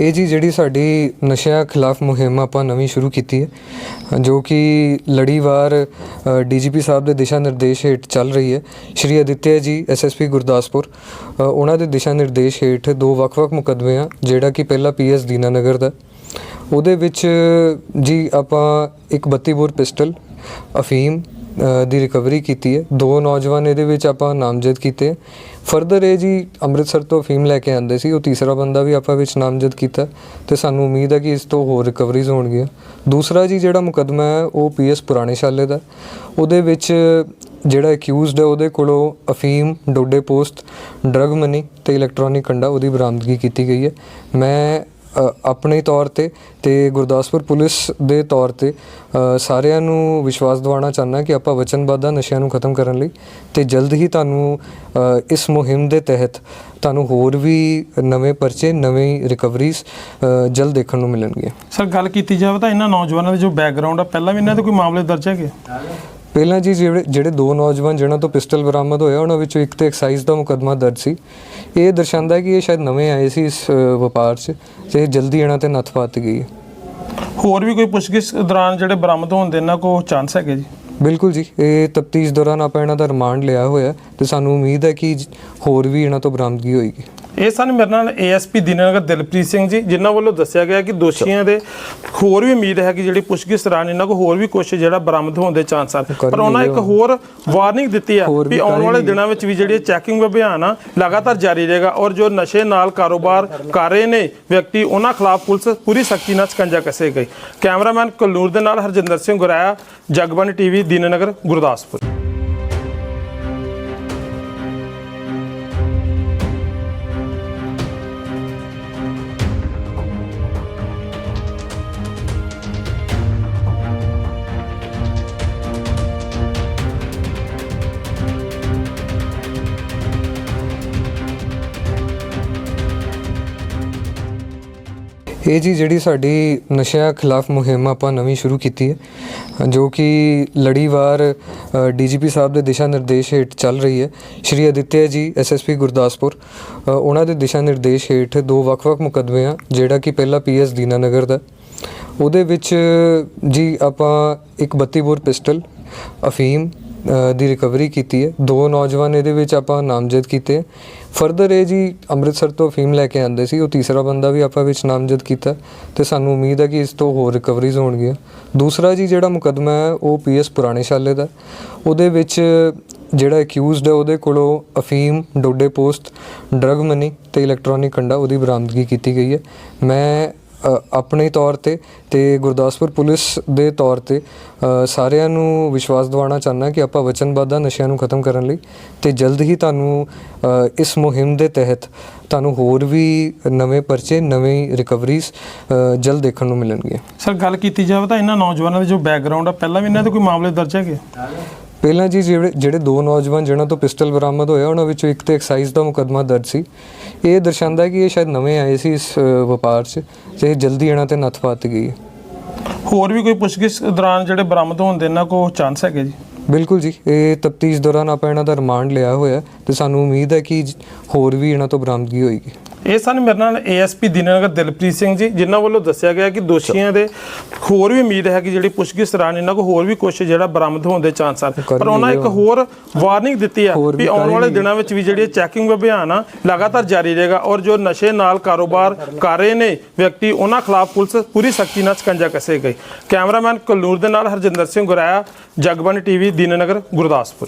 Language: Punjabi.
ਇਹ ਜੀ ਜਿਹੜੀ ਸਾਡੀ ਨਸ਼ਿਆਂ ਖਿਲਾਫ ਮੁਹਿੰਮ ਆਪਾਂ ਨਵੀਂ ਸ਼ੁਰੂ ਕੀਤੀ ਹੈ, ਜੋ ਕਿ ਲੜੀਵਾਰ ਡੀਜੀਪੀ ਸਾਹਿਬ ਦੇ ਦਿਸ਼ਾ ਨਿਰਦੇਸ਼ ਹੇਠ ਚੱਲ ਰਹੀ ਹੈ। ਸ਼੍ਰੀ ਅਦਿੱਤਿਆ ਜੀ ਐਸਐਸਪੀ ਗੁਰਦਾਸਪੁਰ ਉਹਨਾਂ ਦੇ ਦਿਸ਼ਾ ਨਿਰਦੇਸ਼ ਹੇਠ ਦੋ ਵੱਖ-ਵੱਖ ਮੁਕੱਦਮੇ ਆ, ਜਿਹੜਾ ਕਿ ਪਹਿਲਾ ਪੀਐਸ ਦੀਨਾਨਗਰ ਦਾ। ਉਹਦੇ ਵਿੱਚ, ਜੀ, ਆਪਾਂ ਇੱਕ 32 ਬੋਰ ਪਿਸਟਲ, ਅਫੀਮ ਦੀ ਰਿਕਵਰੀ ਕੀਤੀ ਹੈ। ਦੋ ਨੌਜਵਾਨ ਇਹਦੇ ਵਿੱਚ ਆਪਾਂ ਨਾਮਜ਼ਦ ਕੀਤੇ। ਫਰਦਰ ਇਹ ਜੀ ਅੰਮ੍ਰਿਤਸਰ ਤੋਂ ਅਫੀਮ ਲੈ ਕੇ ਆਂਦੇ ਸੀ। ਉਹ ਤੀਸਰਾ ਬੰਦਾ ਵੀ ਆਪਾਂ ਵਿੱਚ ਨਾਮਜ਼ਦ ਕੀਤਾ ਤੇ ਸਾਨੂੰ ਉਮੀਦ ਹੈ ਕਿ ਇਸ ਤੋਂ ਹੋਰ ਰਿਕਵਰੀਜ਼ ਹੋਣਗੀਆਂ। ਦੂਸਰਾ ਜੀ ਜਿਹੜਾ ਮੁਕੱਦਮਾ ਹੈ, ਉਹ ਪੀਐਸ ਪੁਰਾਣੇ ਸ਼ਾਲੇ ਦਾ। ਉਹਦੇ ਵਿੱਚ ਜਿਹੜਾ ਅਕਿਊਜ਼ਡ ਹੈ, ਉਹਦੇ ਕੋਲੋਂ ਅਫੀਮ, ਡੋਡੇ ਪੋਸਟ ਡਰਗ ਮਨੀ ਤੇ ਇਲੈਕਟ੍ਰੋਨਿਕ ਕੰਡਾ ਉਹਦੀ ਬਰਾਮਦਗੀ ਕੀਤੀ ਗਈ ਹੈ। ਮੈਂ ਆਪਣੇ ਤੌਰ ਤੇ ਤੇ ਗੁਰਦਾਸਪੁਰ ਪੁਲਿਸ ਦੇ ਤੌਰ ਤੇ ਸਾਰਿਆਂ ਨੂੰ ਵਿਸ਼ਵਾਸ ਦਿਵਾਉਣਾ ਚਾਹੁੰਦਾ ਕਿ ਆਪਾਂ ਵਚਨਬੱਧ ਆ ਨਸ਼ਿਆਂ ਨੂੰ ਖਤਮ ਕਰਨ ਲਈ ਤੇ ਜਲਦ ਹੀ ਤੁਹਾਨੂੰ ਇਸ ਮੁਹਿੰਮ ਦੇ ਤਹਿਤ ਤੁਹਾਨੂੰ ਹੋਰ ਵੀ ਨਵੇਂ ਪਰਚੇ, ਨਵੇਂ ਰਿਕਵਰੀਜ਼ ਜਲਦ ਦੇਖਣ ਨੂੰ ਮਿਲਣਗੀਆਂ। ਸਰ, ਗੱਲ ਕੀਤੀ ਜਾਵੇ ਤਾਂ ਇਹਨਾਂ ਨੌਜਵਾਨਾਂ ਦੇ ਜੋ ਬੈਕਗ੍ਰਾਉਂਡ ਆ, ਪਹਿਲਾਂ ਵੀ ਇਹਨਾਂ ਦੇ ਕੋਈ ਮਾਮਲੇ ਦਰਜ ਹੈਗੇ? ਪਹਿਲਾਂ ਜੀ ਜਿਹੜੇ ਜਿਹੜੇ ਦੋ ਨੌਜਵਾਨ ਜਿਨ੍ਹਾਂ ਤੋਂ ਪਿਸਟਲ ਬਰਾਮਦ ਹੋਇਆ ਉਹਨਾਂ ਵਿੱਚੋਂ ਇੱਕ ਤੇ ਐਕਸਾਈਜ਼ ਦਾ ਮੁਕੱਦਮਾ ਦਰਜ ਸੀ। ਇਹ ਦਰਸਾਉਂਦਾ ਹੈ ਕਿ ਇਹ ਸ਼ਾਇਦ ਨਵੇਂ ਆਏ ਸੀ ਇਸ ਵਪਾਰ 'ਚ ਤੇ ਜਲਦੀ ਇਹਨਾਂ ਤੇ ਨੱਥ ਪਾਤੀ ਗਈ ਹੈ। ਹੋਰ ਵੀ ਕੋਈ ਪੁੱਛਗਿੱਛ ਦੌਰਾਨ ਜਿਹੜੇ ਬਰਾਮਦ ਹੋਣ ਦੇ ਇਹਨਾਂ ਕੋ ਚਾਂਸ ਹੈਗੇ ਜੀ? ਬਿਲਕੁਲ ਜੀ ਇਹ ਤਫਤੀਸ਼ ਦੌਰਾਨ ਆਪਾਂ ਇਹਨਾਂ ਦਾ ਰਿਮਾਂਡ ਲਿਆ ਹੋਇਆ ਤੇ ਸਾਨੂੰ ਉਮੀਦ ਹੈ ਕਿ ਹੋਰ ਵੀ ਇਹਨਾਂ ਤੋਂ ਬਰਾਮਦਗੀ ਹੋਏਗੀ। ਇਹ ਸਨ ਮੇਰੇ ਨਾਲ ਏਐਸਪੀ ਦੀਨਾਨਗਰ ਦਿਲਪ੍ਰੀਤ ਸਿੰਘ ਜੀ ਜਿਨ੍ਹਾਂ ਵੱਲੋਂ ਦੱਸਿਆ ਗਿਆ ਕਿ ਦੋਸ਼ੀਆਂ ਦੇ ਹੋਰ ਵੀ ਉਮੀਦ ਹੈ ਕਿ ਜਿਹੜੀ ਪੁੱਛਗਿੱਛ ਦੌਰਾਨ ਇਹਨਾਂ ਕੋ ਹੋਰ ਵੀ ਕੁਝ ਜਿਹੜਾ ਬਰਾਮਦ ਹੋਣ ਦੇ ਚਾਂਸ ਹਨ। ਪਰ ਉਹਨਾਂ ਇੱਕ ਹੋਰ ਵਾਰਨਿੰਗ ਦਿੱਤੀ ਆ ਹੋਰ ਵੀ ਆਉਣ ਵਾਲੇ ਦਿਨਾਂ ਵਿੱਚ ਵੀ ਜਿਹੜੀ ਚੈਕਿੰਗ ਅਭਿਆਨ ਆ ਲਗਾਤਾਰ ਜਾਰੀ ਰਹੇਗਾ ਔਰ ਜੋ ਨਸ਼ੇ ਨਾਲ ਕਾਰੋਬਾਰ ਕਰ ਰਹੇ ਨੇ ਵਿਅਕਤੀ ਉਹਨਾਂ ਖਿਲਾਫ ਪੁਲਿਸ ਪੂਰੀ ਸਖਤੀ ਨਾਲ ਸਕੰਜਾ ਕੱਸੇਗੀ ਕੈਮਰਾਮੈਨ ਕੁਲਨੂਰ ਦੇ ਨਾਲ ਹਰਜਿੰਦਰ ਸਿੰਘ ਗੁਰਾਇਆ ਜਗਬਾਣੀ ਟੀਵੀ ਦੀਨਾਨਗਰ ਗੁਰਦਾਸਪੁਰ। ਇਹ ਜੀ ਜਿਹੜੀ ਸਾਡੀ ਨਸ਼ਿਆਂ ਖਿਲਾਫ ਮੁਹਿੰਮ ਆਪਾਂ ਨਵੀਂ ਸ਼ੁਰੂ ਕੀਤੀ ਹੈ, ਜੋ ਕਿ ਲੜੀਵਾਰ ਡੀਜੀਪੀ ਸਾਹਿਬ ਦੇ ਦਿਸ਼ਾ ਨਿਰਦੇਸ਼ ਹੇਠ ਚੱਲ ਰਹੀ ਹੈ। ਸ਼੍ਰੀ ਅਦਿੱਤਿਆ ਜੀ ਐਸਐਸਪੀ ਗੁਰਦਾਸਪੁਰ ਉਹਨਾਂ ਦੇ ਦਿਸ਼ਾ ਨਿਰਦੇਸ਼ ਹੇਠ ਦੋ ਵੱਖ-ਵੱਖ ਮੁਕੱਦਮੇ ਆ ਜਿਹੜਾ ਕਿ ਪਹਿਲਾ ਪੀਐਸ ਦੀਨਾਨਗਰ ਦਾ। ਉਹਦੇ ਵਿੱਚ, ਜੀ ਆਪਾਂ ਇੱਕ 32 ਬੋਰ ਪਿਸਟਲ, ਅਫੀਮ ਦੀ ਰਿਕਵਰੀ ਕੀਤੀ ਹੈ। ਦੋ ਨੌਜਵਾਨ ਇਹਦੇ ਵਿੱਚ ਆਪਾਂ ਨਾਮਜ਼ਦ ਕੀਤੇ। ਫਰਦਰ ਇਹ ਜੀ ਅੰਮ੍ਰਿਤਸਰ ਤੋਂ ਅਫੀਮ ਲੈ ਕੇ ਆਂਦੇ ਸੀ। ਉਹ ਤੀਸਰਾ ਬੰਦਾ ਵੀ ਆਪਾਂ ਵਿੱਚ ਨਾਮਜ਼ਦ ਕੀਤਾ। ਤੇ ਸਾਨੂੰ ਉਮੀਦ ਹੈ ਕਿ ਇਸ ਤੋਂ ਹੋਰ ਰਿਕਵਰੀਜ਼ ਹੋਣਗੀਆਂ। ਦੂਸਰਾ ਜੀ ਜਿਹੜਾ ਮੁਕੱਦਮਾ ਹੈ, ਉਹ ਪੀਐਸ ਪੁਰਾਣੇ ਸ਼ਾਲੇ ਦਾ ਉਹਦੇ ਵਿੱਚ ਜਿਹੜਾ ਅਕਿਊਜ਼ਡ ਹੈ, ਉਹਦੇ ਕੋਲੋਂ ਅਫੀਮ, ਡੋਡੇ ਪੋਸਟ ਡਰਗ ਮਨੀ ਤੇ ਇਲੈਕਟ੍ਰੋਨਿਕ ਕੰਡਾ ਉਹਦੀ ਬਰਾਮਦਗੀ ਕੀਤੀ ਗਈ ਹੈ। ਮੈਂ ਆਪਣੇ ਤੌਰ ਤੇ ਤੇ ਗੁਰਦਾਸਪੁਰ ਪੁਲਿਸ ਦੇ ਤੌਰ ਤੇ ਸਾਰਿਆਂ ਨੂੰ ਵਿਸ਼ਵਾਸ ਦਿਵਾਉਣਾ ਚਾਹੁੰਦਾ ਕਿ ਆਪਾਂ ਵਚਨਬੱਧ ਹਾਂ ਨਸ਼ਿਆਂ ਨੂੰ ਖਤਮ ਕਰਨ ਲਈ ਤੇ ਜਲਦ ਹੀ ਤੁਹਾਨੂੰ ਇਸ ਮੁਹਿੰਮ ਦੇ ਤਹਿਤ ਤੁਹਾਨੂੰ ਹੋਰ ਵੀ ਨਵੇਂ ਪਰਚੇ ਨਵੇਂ ਰਿਕਵਰੀਜ਼ ਜਲਦ ਦੇਖਣ ਨੂੰ ਮਿਲਣਗੀਆਂ ਸਰ ਗੱਲ ਕੀਤੀ ਜਾਵੇ ਤਾਂ ਇਹਨਾਂ ਨੌਜਵਾਨਾਂ ਦੇ ਜੋ ਬੈਕਗ੍ਰਾਉਂਡ ਆ ਪਹਿਲਾਂ ਵੀ ਇਹਨਾਂ ਦੇ ਕੋਈ ਮਾਮਲੇ ਦਰਜ ਹੈਗੇ? ਪਹਿਲਾਂ ਜੀ ਜਿਹੜੇ ਜਿਹੜੇ ਦੋ ਨੌਜਵਾਨ ਜਿਨ੍ਹਾਂ ਤੋਂ ਪਿਸਟਲ ਬਰਾਮਦ ਹੋਇਆ ਉਹਨਾਂ ਵਿੱਚੋਂ ਇੱਕ ਤੇ ਐਕਸਾਈਜ਼ ਦਾ ਮੁਕੱਦਮਾ ਦਰਜ ਸੀ ਇਹ ਦਰਸਾਉਂਦਾ ਕਿ ਇਹ ਸ਼ਾਇਦ ਨਵੇਂ ਆਏ ਸੀ ਇਸ ਵਪਾਰ 'ਚ ਤੇ ਜਲਦੀ ਇਹਨਾਂ ਤੇ ਨੱਥ ਪਾਤੀ ਗਈ ਹੈ। ਹੋਰ ਵੀ ਕੋਈ ਪੁੱਛਗਿੱਛ ਦੌਰਾਨ ਜਿਹੜੇ ਬਰਾਮਦ ਹੋਣ ਦੇ ਇਹਨਾਂ ਕੋ ਚਾਂਸ ਹੈਗੇ ਜੀ? ਬਿਲਕੁਲ ਜੀ ਇਹ ਤਫਤੀਸ਼ ਦੌਰਾਨ ਆਪਾਂ ਇਹਨਾਂ ਦਾ ਰਿਮਾਂਡ ਲਿਆ ਹੋਇਆ ਤੇ ਸਾਨੂੰ ਉਮੀਦ ਹੈ ਕਿ ਹੋਰ ਵੀ ਇਹਨਾਂ ਤੋਂ ਬਰਾਮਦਗੀ ਹੋਏਗੀ। ਇਹ ਸਨ ਮੇਰੇ ਨਾਲ ਏਐਸਪੀ ਦੀਨਾਨਗਰ ਦਿਲਪ੍ਰੀਤ ਸਿੰਘ ਜੀ ਜਿਨ੍ਹਾਂ ਵੱਲੋਂ ਦੱਸਿਆ ਗਿਆ ਕਿ ਦੋਸ਼ੀਆਂ ਦੇ ਹੋਰ ਵੀ ਉਮੀਦ ਹੈ ਕਿ ਜਿਹੜੀ ਪੁੱਛਗਿੱਛ ਦੌਰਾਨ ਇਹਨਾਂ ਕੋ ਹੋਰ ਵੀ ਕੁਝ ਜਿਹੜਾ ਬਰਾਮਦ ਹੋਣ ਦੇ ਚਾਂਸ ਹਨ। ਪਰ ਉਹਨਾਂ ਇੱਕ ਹੋਰ ਵਾਰਨਿੰਗ ਦਿੱਤੀ ਆ ਵੀ ਆਉਣ ਵਾਲੇ ਦਿਨਾਂ ਵਿੱਚ ਵੀ ਜਿਹੜੀ ਚੈਕਿੰਗ ਅਭਿਆਨ ਆ ਲਗਾਤਾਰ ਜਾਰੀ ਰਹੇਗਾ ਔਰ ਜੋ ਨਸ਼ੇ ਨਾਲ ਕਾਰੋਬਾਰ ਕਰ ਰਹੇ ਨੇ ਵਿਅਕਤੀ ਉਹਨਾਂ ਖਿਲਾਫ ਪੁਲਿਸ ਪੂਰੀ ਸਖਤੀ ਨਾਲ ਸਕੰਜਾ ਕੱਸੇਗੀ ਕੈਮਰਾਮੈਨ ਕੁਲਨੂਰ ਦੇ ਨਾਲ ਹਰਜਿੰਦਰ ਸਿੰਘ ਗੁਰਾਇਆ ਜਗਬਾਣੀ ਟੀਵੀ ਦੀਨਾਨਗਰ ਗੁਰਦਾਸਪੁਰ।